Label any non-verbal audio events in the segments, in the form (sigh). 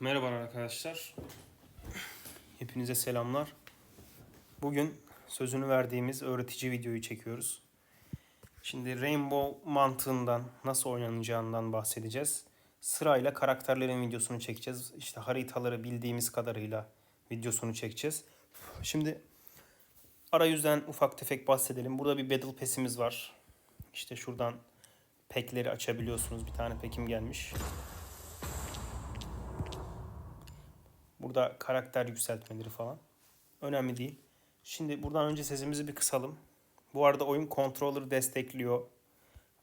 Merhaba arkadaşlar. Hepinize selamlar. Bugün sözünü verdiğimiz öğretici videoyu çekiyoruz. Şimdi Rainbow mantığından nasıl oynanacağından bahsedeceğiz. Sırayla karakterlerin videosunu çekeceğiz. İşte haritaları bildiğimiz kadarıyla videosunu çekeceğiz. Şimdi arayüzden ufak tefek bahsedelim. Burada bir Battle Pass'imiz var. İşte şuradan pekleri açabiliyorsunuz. Bir tane pekim gelmiş. Burada karakter yükseltmeleri falan. Önemli değil. Şimdi buradan önce sesimizi bir kısalım. Bu arada oyun controller destekliyor.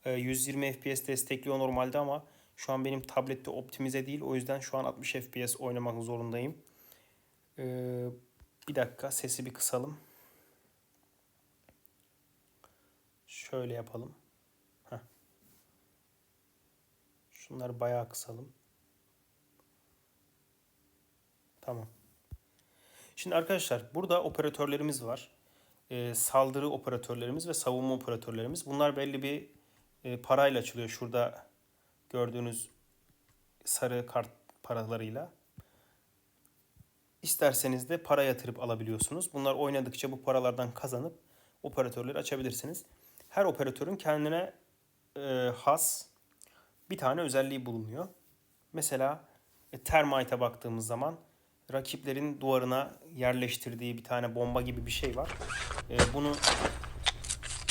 Ee, 120 FPS destekliyor normalde ama şu an benim tablette optimize değil. O yüzden şu an 60 FPS oynamak zorundayım. Ee, bir dakika sesi bir kısalım. Şöyle yapalım. Heh. Şunları bayağı kısalım. Tamam. Şimdi arkadaşlar burada operatörlerimiz var. Ee, saldırı operatörlerimiz ve savunma operatörlerimiz. Bunlar belli bir e, parayla açılıyor. Şurada gördüğünüz sarı kart paralarıyla. İsterseniz de para yatırıp alabiliyorsunuz. Bunlar oynadıkça bu paralardan kazanıp operatörleri açabilirsiniz. Her operatörün kendine e, has bir tane özelliği bulunuyor. Mesela e, Termite'a baktığımız zaman rakiplerin duvarına yerleştirdiği bir tane bomba gibi bir şey var. E, bunu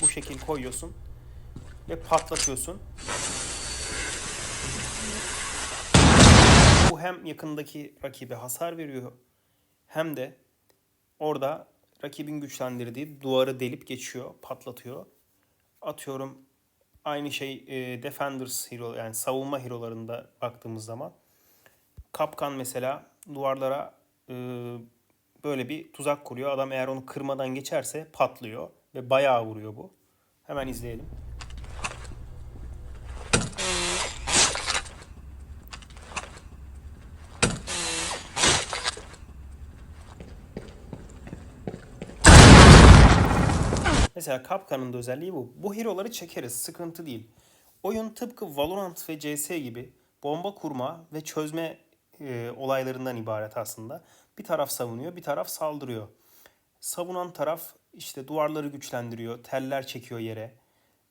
bu şekil koyuyorsun ve patlatıyorsun. Bu hem yakındaki rakibe hasar veriyor hem de orada rakibin güçlendirdiği duvarı delip geçiyor, patlatıyor. Atıyorum aynı şey e, Defenders hero yani savunma hero'larında baktığımız zaman Kapkan mesela duvarlara e, böyle bir tuzak kuruyor. Adam eğer onu kırmadan geçerse patlıyor ve bayağı vuruyor bu. Hemen izleyelim. Mesela Kapkan'ın da özelliği bu. Bu hero'ları çekeriz. Sıkıntı değil. Oyun tıpkı Valorant ve CS gibi bomba kurma ve çözme e, olaylarından ibaret aslında. Bir taraf savunuyor, bir taraf saldırıyor. Savunan taraf işte duvarları güçlendiriyor, teller çekiyor yere.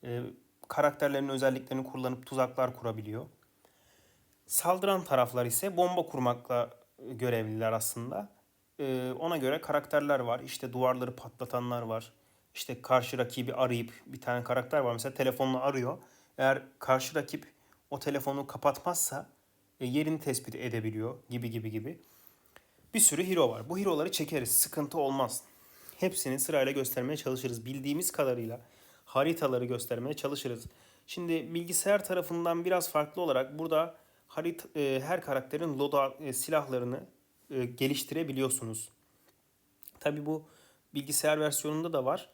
E, karakterlerin özelliklerini kullanıp tuzaklar kurabiliyor. Saldıran taraflar ise bomba kurmakla görevliler aslında. E, ona göre karakterler var. İşte duvarları patlatanlar var. İşte karşı rakibi arayıp bir tane karakter var mesela telefonla arıyor. Eğer karşı rakip o telefonu kapatmazsa yerini tespit edebiliyor gibi gibi gibi. Bir sürü hero var. Bu hero'ları çekeriz. Sıkıntı olmaz. Hepsini sırayla göstermeye çalışırız. Bildiğimiz kadarıyla haritaları göstermeye çalışırız. Şimdi bilgisayar tarafından biraz farklı olarak burada harit e, her karakterin loadout e, silahlarını e, geliştirebiliyorsunuz. Tabi bu bilgisayar versiyonunda da var.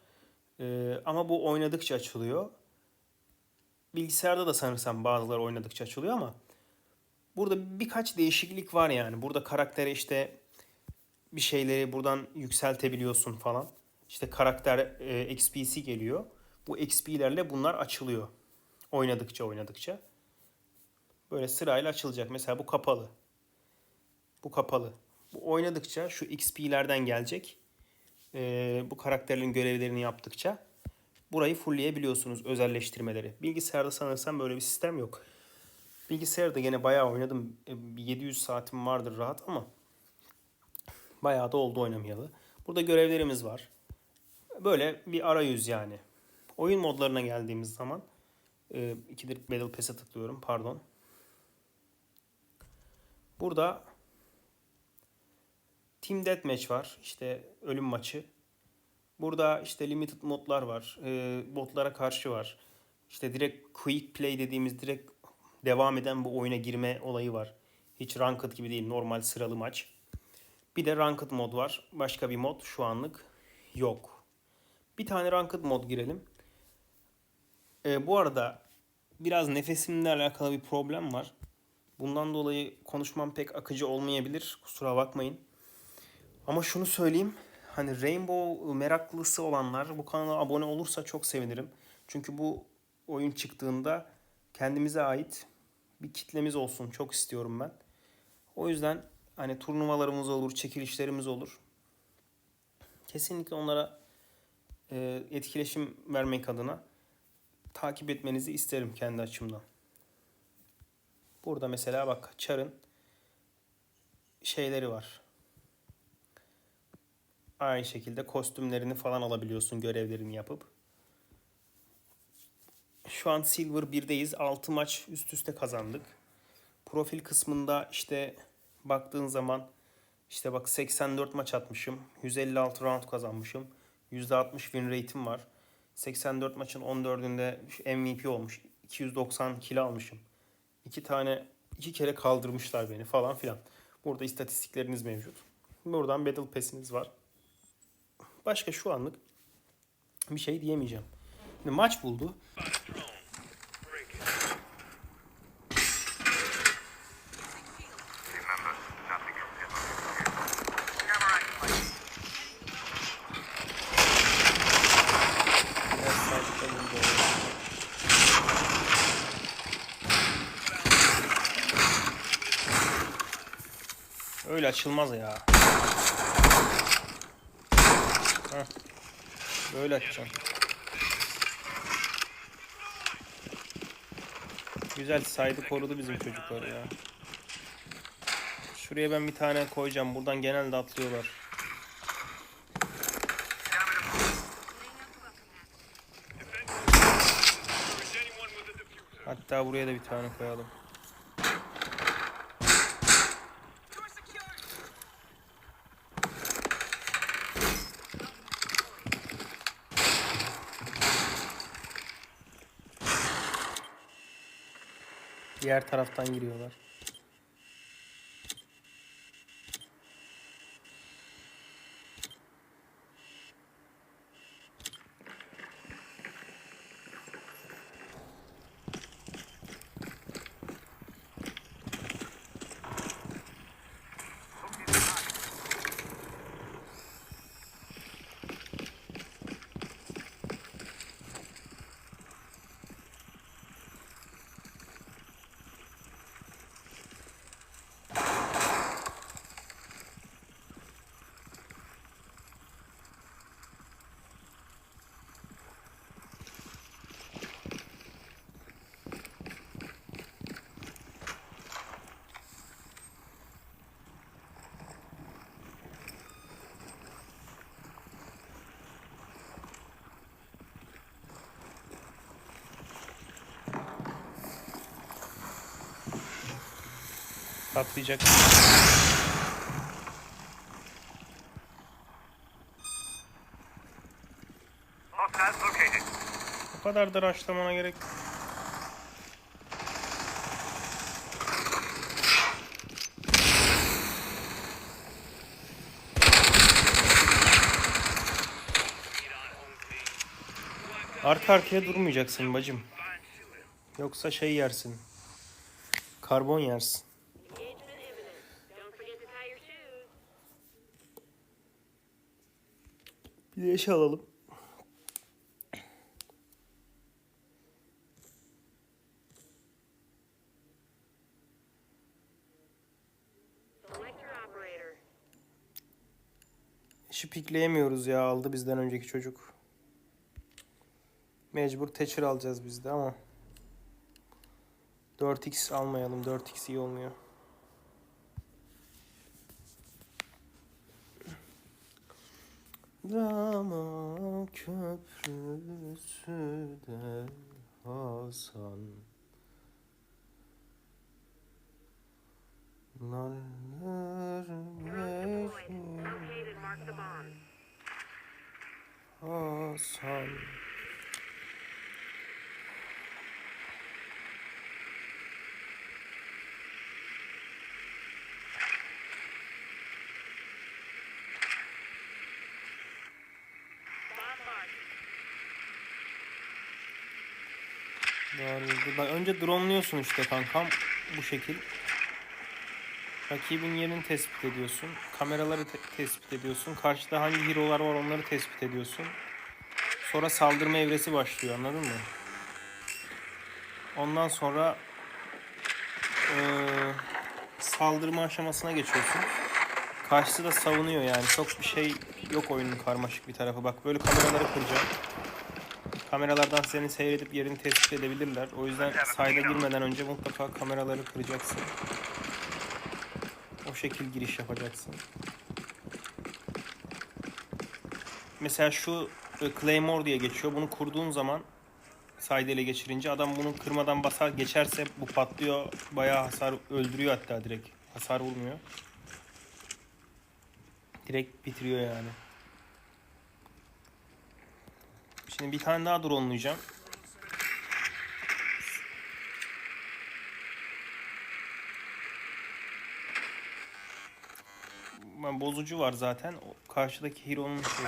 E, ama bu oynadıkça açılıyor. Bilgisayarda da sanırsam bazıları oynadıkça açılıyor ama Burada birkaç değişiklik var yani. Burada karaktere işte bir şeyleri buradan yükseltebiliyorsun falan. İşte karakter e, XP'si geliyor. Bu XP'lerle bunlar açılıyor. Oynadıkça oynadıkça. Böyle sırayla açılacak. Mesela bu kapalı. Bu kapalı. Bu oynadıkça şu XP'lerden gelecek. E, bu karakterlerin görevlerini yaptıkça burayı fullleyebiliyorsunuz özelleştirmeleri. Bilgisayarda sanırsam böyle bir sistem yok. Bilgisayarda gene bayağı oynadım. E, bir 700 saatim vardır rahat ama bayağı da oldu oynamayalı. Burada görevlerimiz var. Böyle bir arayüz yani. Oyun modlarına geldiğimiz zaman e, ikidir Battle Pass'e tıklıyorum pardon. Burada Team Deathmatch var. İşte ölüm maçı. Burada işte limited modlar var. E, botlara karşı var. İşte direkt quick play dediğimiz direkt devam eden bu oyuna girme olayı var. Hiç ranked gibi değil normal sıralı maç. Bir de ranked mod var. Başka bir mod şu anlık yok. Bir tane ranked mod girelim. Ee, bu arada biraz nefesimle alakalı bir problem var. Bundan dolayı konuşmam pek akıcı olmayabilir. Kusura bakmayın. Ama şunu söyleyeyim. Hani Rainbow meraklısı olanlar bu kanala abone olursa çok sevinirim. Çünkü bu oyun çıktığında kendimize ait bir kitlemiz olsun çok istiyorum ben. O yüzden hani turnuvalarımız olur, çekilişlerimiz olur. Kesinlikle onlara e, etkileşim vermek adına takip etmenizi isterim kendi açımdan. Burada mesela bak Char'ın şeyleri var. Aynı şekilde kostümlerini falan alabiliyorsun görevlerini yapıp. Şu an Silver 1'deyiz. 6 maç üst üste kazandık. Profil kısmında işte baktığın zaman işte bak 84 maç atmışım. 156 round kazanmışım. %60 win rate'im var. 84 maçın 14'ünde MVP olmuş. 290 kilo almışım. İki tane iki kere kaldırmışlar beni falan filan. Burada istatistikleriniz mevcut. Buradan Battle Pass'iniz var. Başka şu anlık bir şey diyemeyeceğim. Şimdi maç buldu. Öyle açılmaz ya. Heh. Böyle açacaksın. Güzel saydı korudu bizim çocuklar ya. Şuraya ben bir tane koyacağım. Buradan genelde atlıyorlar. Hatta buraya da bir tane koyalım. Diğer taraftan giriyorlar. Patlayacak. O kadar da raşlamana gerek. Arka arkaya durmayacaksın bacım. Yoksa şey yersin. Karbon yersin. Eşi alalım. Eşi pikleyemiyoruz ya aldı bizden önceki çocuk. Mecbur Thatcher alacağız biz de ama. 4x almayalım. 4x iyi olmuyor. Dama köprüsü de Hasan the bomb. Hasan Bak önce dronluyorsun işte kankam bu şekil. Rakibin yerini tespit ediyorsun. Kameraları te- tespit ediyorsun. Karşıda hangi hero'lar var onları tespit ediyorsun. Sonra saldırma evresi başlıyor anladın mı? Ondan sonra eee, saldırma aşamasına geçiyorsun. Karşısı da savunuyor yani. Çok bir şey yok oyunun karmaşık bir tarafı. Bak böyle kameraları kıracağım. Kameralardan seni seyredip yerini tespit edebilirler. O yüzden sayda girmeden önce mutlaka kameraları kıracaksın. O şekil giriş yapacaksın. Mesela şu e, Claymore diye geçiyor. Bunu kurduğun zaman sayda ele geçirince adam bunu kırmadan basar geçerse bu patlıyor. Bayağı hasar öldürüyor hatta direkt. Hasar vurmuyor. Direkt bitiriyor yani. Şimdi bir tane daha drone'layacağım. Ben bozucu var zaten. O karşıdaki Hero'nun şeyi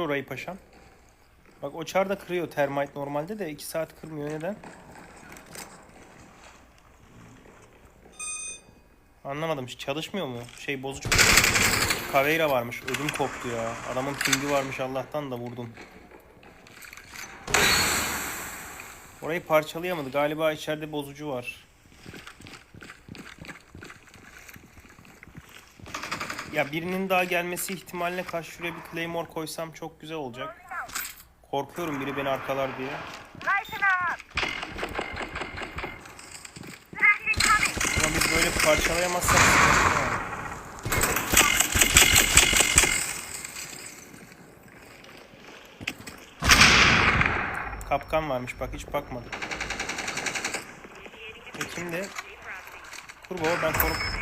orayı paşam. Bak o çar da kırıyor termite normalde de 2 saat kırmıyor neden? Anlamadım çalışmıyor mu? Şey bozucu. Caveira varmış ödüm koptu ya. Adamın pingi varmış Allah'tan da vurdum. Orayı parçalayamadı. Galiba içeride bozucu var. Ya birinin daha gelmesi ihtimaline karşı şuraya bir Claymore koysam çok güzel olacak. Korkuyorum biri beni arkalar diye. Ama biz böyle parçalayamazsak. Kapkan varmış bak hiç bakmadık. E kimde? Kur baba ben korup...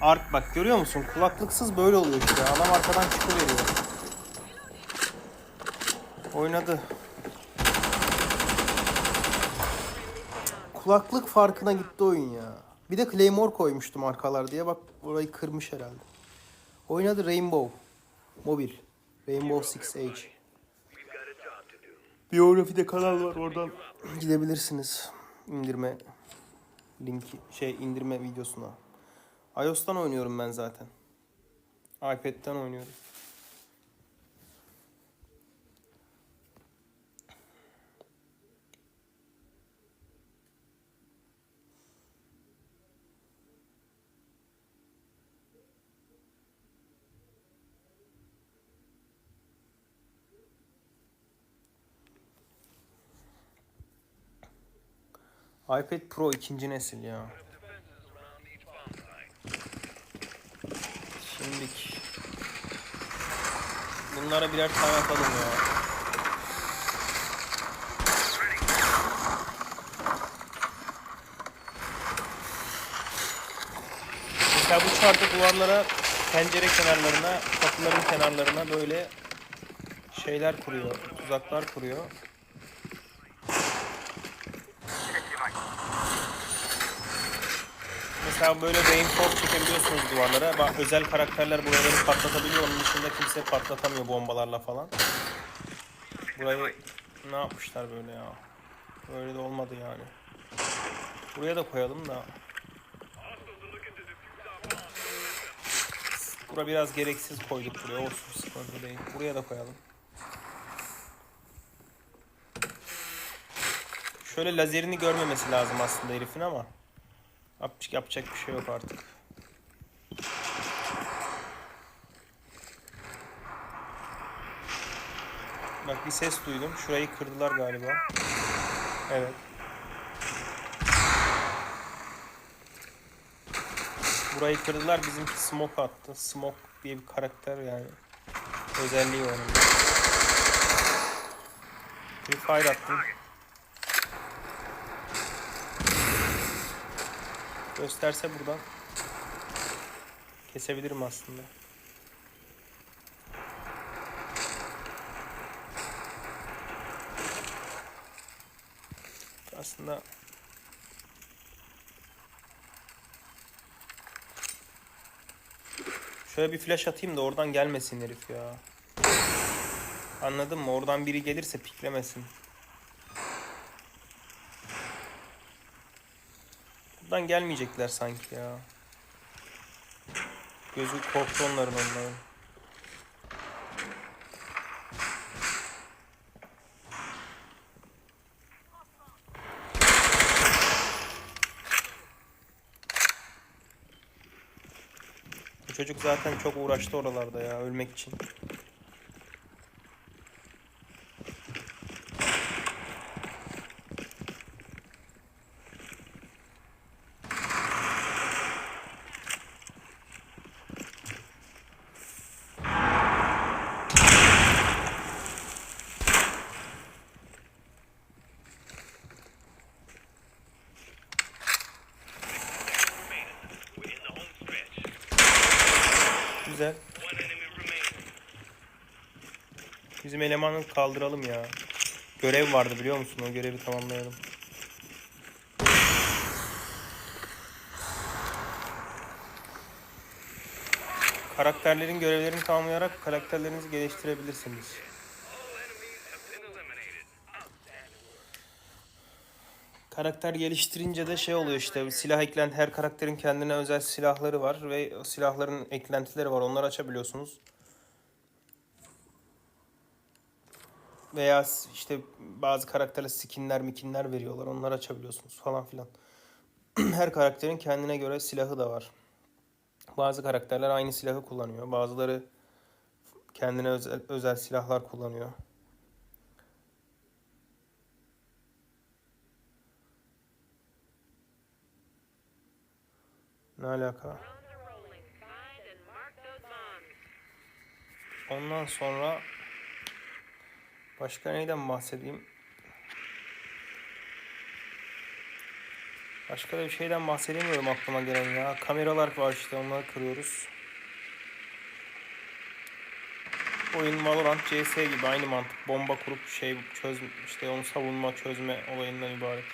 Ark bak görüyor musun? Kulaklıksız böyle oluyor işte. Adam arkadan çıkıveriyor. Oynadı. Kulaklık farkına gitti oyun ya. Bir de Claymore koymuştum arkalar diye. Bak orayı kırmış herhalde. Oynadı Rainbow. Mobil. Rainbow Six Siege. Biyografide kanal var oradan gidebilirsiniz. İndirme linki şey indirme videosuna. iOS'tan oynuyorum ben zaten. iPad'den oynuyorum. iPad Pro ikinci nesil ya. Şimdik. Bunlara birer tane atalım ya. Mesela bu çarda duvarlara, pencere kenarlarına, kapıların kenarlarına böyle şeyler kuruyor, tuzaklar kuruyor. Mesela böyle reinforce çekebiliyorsunuz duvarlara. Bak, özel karakterler buraları patlatabiliyor. Onun dışında kimse patlatamıyor bombalarla falan. Burayı ne yapmışlar böyle ya? Böyle de olmadı yani. Buraya da koyalım da. Bura biraz gereksiz koyduk buraya. Olsun sıkıntı değil. Buraya da koyalım. Şöyle lazerini görmemesi lazım aslında herifin ama. Yap- Yapacak bir şey yok artık. Bak bir ses duydum. Şurayı kırdılar galiba. Evet. Burayı kırdılar. Bizimki smoke attı. Smoke diye bir karakter yani. Özelliği var. Bir fire attım. Gösterse buradan kesebilirim aslında. Aslında Şöyle bir flash atayım da oradan gelmesin herif ya. Anladın mı? Oradan biri gelirse piklemesin. Buradan gelmeyecekler sanki ya. Gözü korktu onların onların. Bu çocuk zaten çok uğraştı oralarda ya ölmek için. Bizim elemanı kaldıralım ya. Görev vardı biliyor musun? O görevi tamamlayalım. Karakterlerin görevlerini tamamlayarak karakterlerinizi geliştirebilirsiniz. Karakter geliştirince de şey oluyor işte silah eklenti her karakterin kendine özel silahları var ve silahların eklentileri var onları açabiliyorsunuz. Veya işte bazı karakterlere skinler mikinler veriyorlar onları açabiliyorsunuz falan filan. (clears throat) her karakterin kendine göre silahı da var. Bazı karakterler aynı silahı kullanıyor. Bazıları kendine özel, özel silahlar kullanıyor. Ne alaka? Drones are başka neyden bahsedeyim? Başka da bir şeyden bahsedemiyorum aklıma gelen ya. Kameralar var işte onları kırıyoruz. Oyun Valorant CS gibi aynı mantık. Bomba kurup şey çöz işte onu savunma çözme olayından ibaret.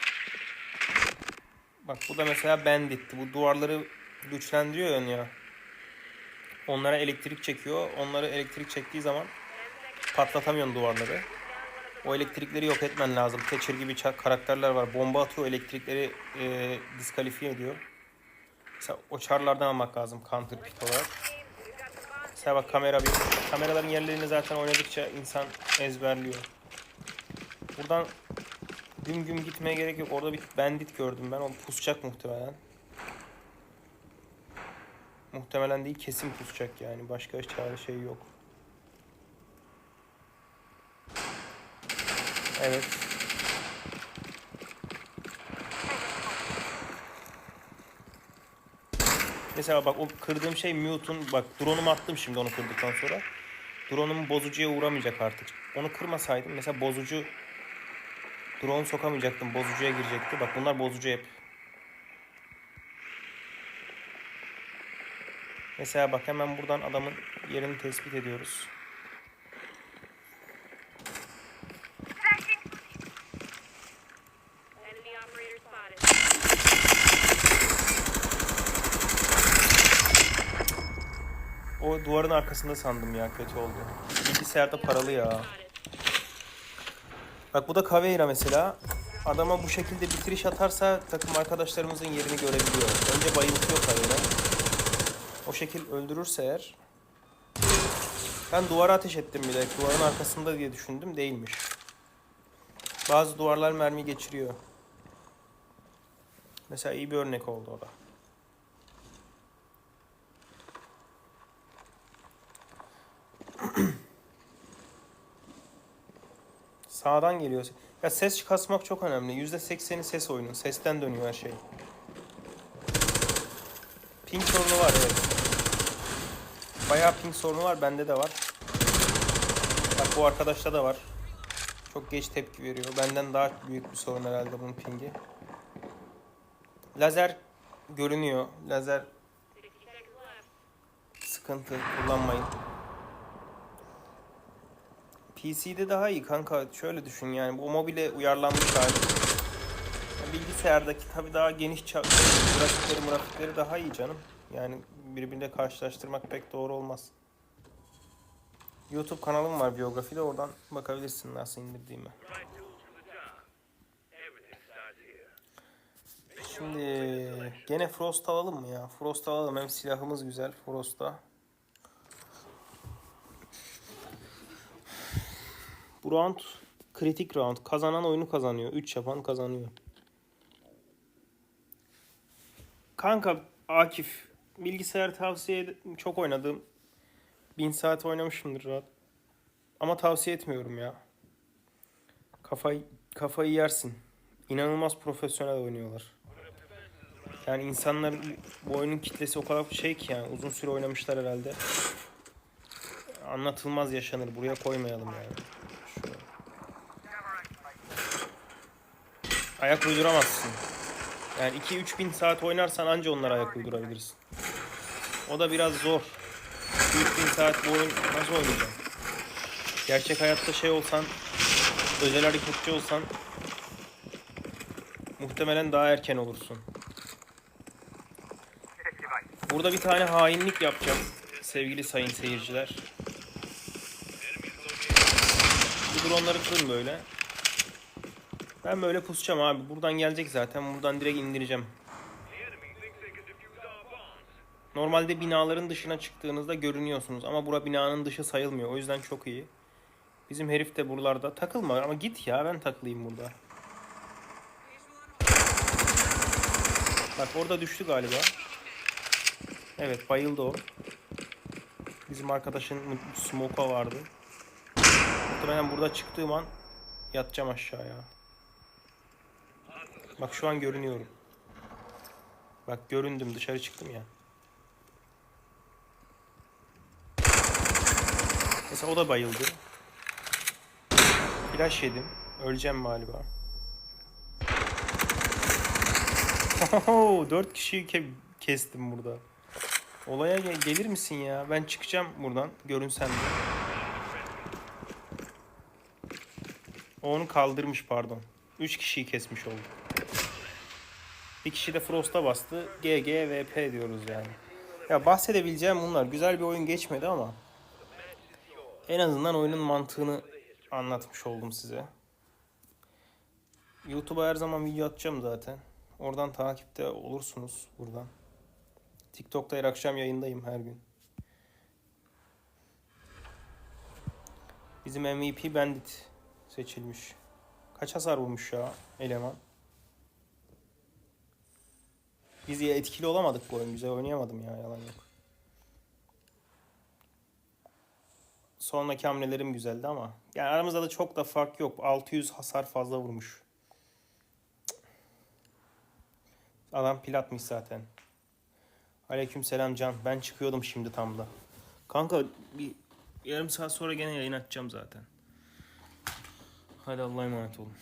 Bak bu da mesela Bandit'ti. Bu duvarları güçlendiriyor yani ya. Onlara elektrik çekiyor. Onları elektrik çektiği zaman patlatamıyorsun duvarları. O elektrikleri yok etmen lazım. Thatcher gibi karakterler var. Bomba atıyor, elektrikleri e, diskalifiye ediyor. Mesela o çarlardan almak lazım counter pick olarak. Mesela bak kamera bir. Kameraların yerlerini zaten oynadıkça insan ezberliyor. Buradan güm güm gitmeye gerek yok. Orada bir bandit gördüm ben. O pusacak muhtemelen. Muhtemelen değil kesin pusacak yani. Başka çare şey yok. Evet. Mesela bak o kırdığım şey mute'un bak drone'umu attım şimdi onu kırdıktan sonra. Drone'um bozucuya uğramayacak artık. Onu kırmasaydım mesela bozucu drone sokamayacaktım. Bozucuya girecekti. Bak bunlar bozucu hep. Mesela bak hemen buradan adamın yerini tespit ediyoruz. Duvarın arkasında sandım ya kötü oldu. Bilgisayarda paralı ya. Bak bu da Caveira mesela. Adama bu şekilde bitiriş atarsa takım arkadaşlarımızın yerini görebiliyor. Önce bayıltıyor Caveira. O şekil öldürürse eğer. Ben duvara ateş ettim bile. Duvarın arkasında diye düşündüm. Değilmiş. Bazı duvarlar mermi geçiriyor. Mesela iyi bir örnek oldu o da. Sağdan geliyor. Ya ses kasmak çok önemli. %80'i ses oyunu. Sesten dönüyor her şey. Ping sorunu var evet. Bayağı ping sorunu var. Bende de var. Bak bu arkadaşta da var. Çok geç tepki veriyor. Benden daha büyük bir sorun herhalde bunun pingi. Lazer görünüyor. Lazer 60 seconds left. sıkıntı. Kullanmayın. PC'de daha iyi kanka. Şöyle düşün yani. Bu mobile uyarlanmış hali. Ya Bilgisayardaki tabii daha geniş grafikleri grafikleri daha iyi canım. Yani birbiriyle karşılaştırmak pek doğru olmaz. YouTube kanalım var biyografide oradan bakabilirsin nasıl indirdiğimi. Şimdi Gene Frost alalım mı ya? Frost alalım. Hem silahımız güzel Frost'ta. Bu round kritik round. Kazanan oyunu kazanıyor. 3 yapan kazanıyor. Kanka Akif bilgisayar tavsiye ed- çok oynadım. 1000 saat oynamışımdır rahat. Ama tavsiye etmiyorum ya. Kafayı kafayı yersin. İnanılmaz profesyonel oynuyorlar. Yani insanların bu oyunun kitlesi o kadar şey ki yani uzun süre oynamışlar herhalde. Anlatılmaz yaşanır. Buraya koymayalım yani. Şuraya. Ayak uyduramazsın. Yani 2-3 bin saat oynarsan anca onlara ayak uydurabilirsin. O da biraz zor. 2-3 bin saat bu oyun nasıl oynayacaksın? Gerçek hayatta şey olsan, özel hareketçi olsan muhtemelen daha erken olursun. Burada bir tane hainlik yapacağım sevgili sayın seyirciler. Bu dronları kırın böyle. Ben böyle pusacağım abi. Buradan gelecek zaten. Buradan direkt indireceğim. Normalde binaların dışına çıktığınızda görünüyorsunuz ama bura binanın dışı sayılmıyor. O yüzden çok iyi. Bizim herif de buralarda. Takılma ama git ya ben takılayım burada. Bak orada düştü galiba. Evet bayıldı o. Bizim arkadaşın smoke'a vardı. Muhtemelen burada çıktığım an yatacağım aşağıya. Bak şu an görünüyorum. Bak göründüm dışarı çıktım ya. Mesela o da bayıldı. Flash yedim. Öleceğim galiba. Oho, 4 kişiyi ke- kestim burada. Olaya gel- gelir misin ya? Ben çıkacağım buradan. Görünsen de. O onu kaldırmış pardon. 3 kişiyi kesmiş oldu. Bir kişi de Frost'a bastı. GGVP diyoruz yani. Ya bahsedebileceğim bunlar. Güzel bir oyun geçmedi ama en azından oyunun mantığını anlatmış oldum size. YouTube'a her zaman video atacağım zaten. Oradan takipte olursunuz buradan. TikTok'ta her akşam yayındayım her gün. Bizim MVP Bandit seçilmiş. Kaç hasar vurmuş ya eleman? Biz etkili olamadık bu oyun. Güzel oynayamadım ya yalan yok. Sonraki hamlelerim güzeldi ama. Yani aramızda da çok da fark yok. 600 hasar fazla vurmuş. Adam pilatmış zaten. Aleykümselam Can. Ben çıkıyordum şimdi tam da. Kanka bir yarım saat sonra gene yayın açacağım zaten. Hadi Allah'a emanet olun.